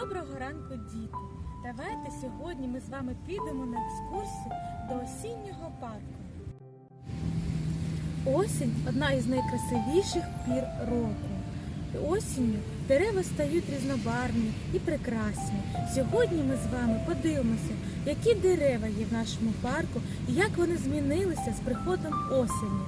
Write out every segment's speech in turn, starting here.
Доброго ранку, діти! Давайте сьогодні ми з вами підемо на екскурсію до осіннього парку. Осінь одна із найкрасивіших пір року. Осінню дерева стають різнобарвні і прекрасні. Сьогодні ми з вами подивимося, які дерева є в нашому парку і як вони змінилися з приходом осені.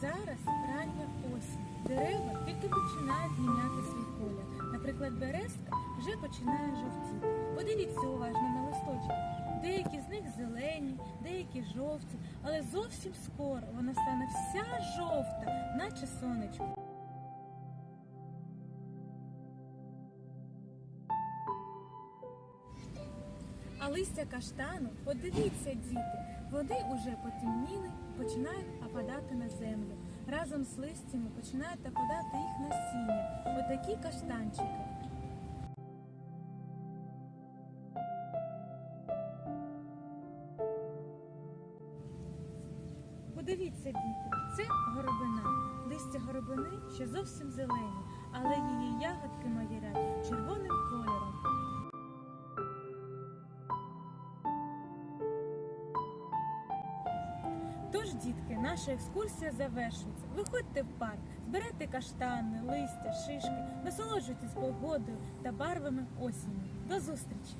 Зараз рання осінь. Дерева тільки починають міняти свій колір. Наприклад, березка вже починає жовтіти. Подивіться уважно на листочки. Деякі з них зелені, деякі жовті, але зовсім скоро вона стане вся жовта, наче сонечко. А листя каштану, подивіться, діти, вони уже потемніли починають опадати на землю. Разом з листями починають опадати їх Отакі каштанчики. Подивіться, діти, це горобина. Листя горобини ще зовсім зелені, але її ягодки маярять Тож, дітки, наша екскурсія завершується. Виходьте в парк, збирайте каштани, листя, шишки, насолоджуйтесь погодою та барвами осінь. До зустрічі!